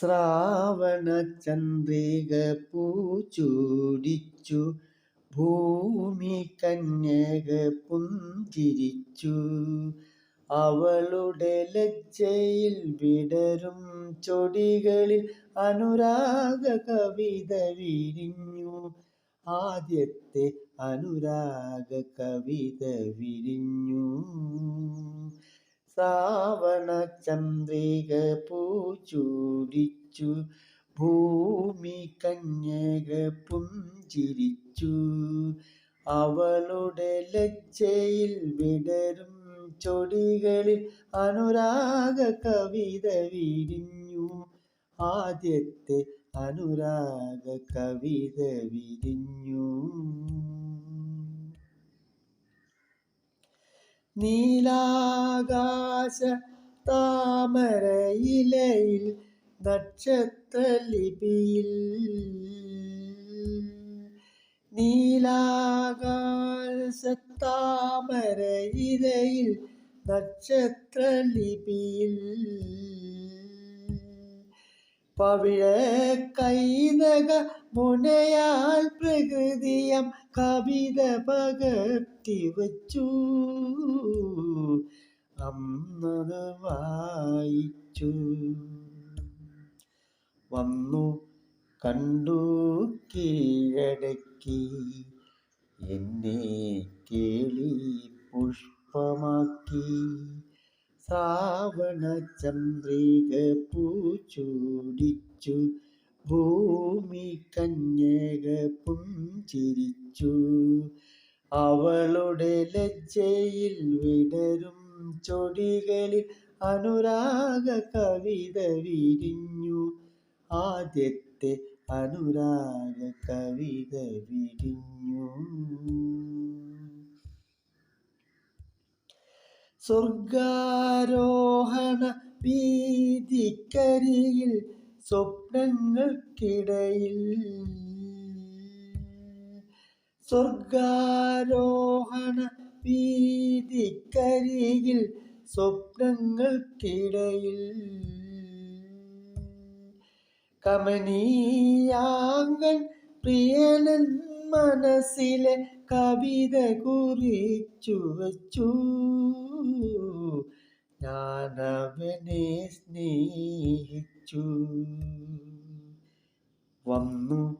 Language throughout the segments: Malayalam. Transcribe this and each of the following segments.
ശ്രാവണ ചന്ദ്രിക പൂച്ചൂടിച്ചു ഭൂമി കന്യക പുഞ്ചിരിച്ചു. അവളുടെ ലജ്ജയിൽ വിടരും ചൊടികളിൽ അനുരാഗ കവിത വിരിഞ്ഞു ആദ്യത്തെ അനുരാഗ കവിത വിരിഞ്ഞു ശ്രാവണ പൂച്ചൂടിച്ചു. ഭൂമി കന്യക പുഞ്ചിരിച്ചു. അവളുടെ ലജ്ജയിൽ വിടരും ചൊടികളിൽ അനുരാഗ കവിത വിരിഞ്ഞു. ആദ്യത്തെ അനുരാഗ കവിത വിരിഞ്ഞു. നീലാകാശ താമരയിലയിൽ നക്ഷത്രലിപിയിൽ. നീലാകാശത്താമരയിലയിൽ നക്ഷത്രലിപിയിൽ. പവിഴ കൈനക മുനയാൽ പ്രകൃതിയം കവിത പകർത്തി വച്ചു. അന്നത് വായിച്ചു. വന്നു കണ്ടു കീഴടക്കി. എന്നെ കേളി പുഷ്പമാക്കി. ശ്രാവണ പൂച്ചൂടിച്ചു ഭൂമി കന്യക പുഞ്ചിരിച്ചു. അവളുടെ ലജ്ജയിൽ വിടരും ചൊടികളിൽ അനുരാഗ കവിത വിരിഞ്ഞു. ആദ്യത്തെ അനുരാഗ കവിത വിരിഞ്ഞു. സ്വർഗാരോഹണ വീതിക്കരിയിൽ സ്വപ്നങ്ങൾക്കിടയിൽ. സ്വർഗാരോഹണ വീതിക്കരിയിൽ സ്വപ്നങ്ങൾക്കിടയിൽ. കമനീയാങ്കൻ പ്രിയനൻ മനസ്സിലെ കവിത കുറിച്ചു വച്ചു. ഞാനവനെ സ്നേഹിച്ചു. വന്നു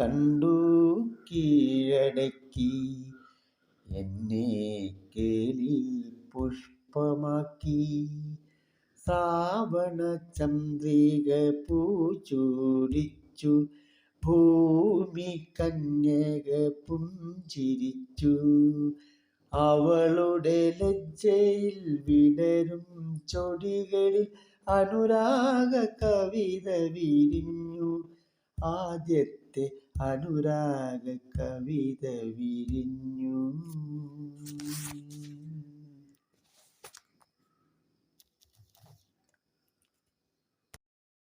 കണ്ടു കീഴടക്കി. എന്നെ കേളി പുഷ്പമാക്കി. ശ്രാവണ ചന്ദ്രിക പൂച്ചൂടിച്ചു ഭൂമി കന്യക പുഞ്ചിരിച്ചു. അവളുടെ ലജ്ജയിൽ വിടരും ചൊടികളിൽ അനുരാഗ കവിത വിരിഞ്ഞു. ആദ്യത്തെ അനുരാഗ കവിത വിരിഞ്ഞു.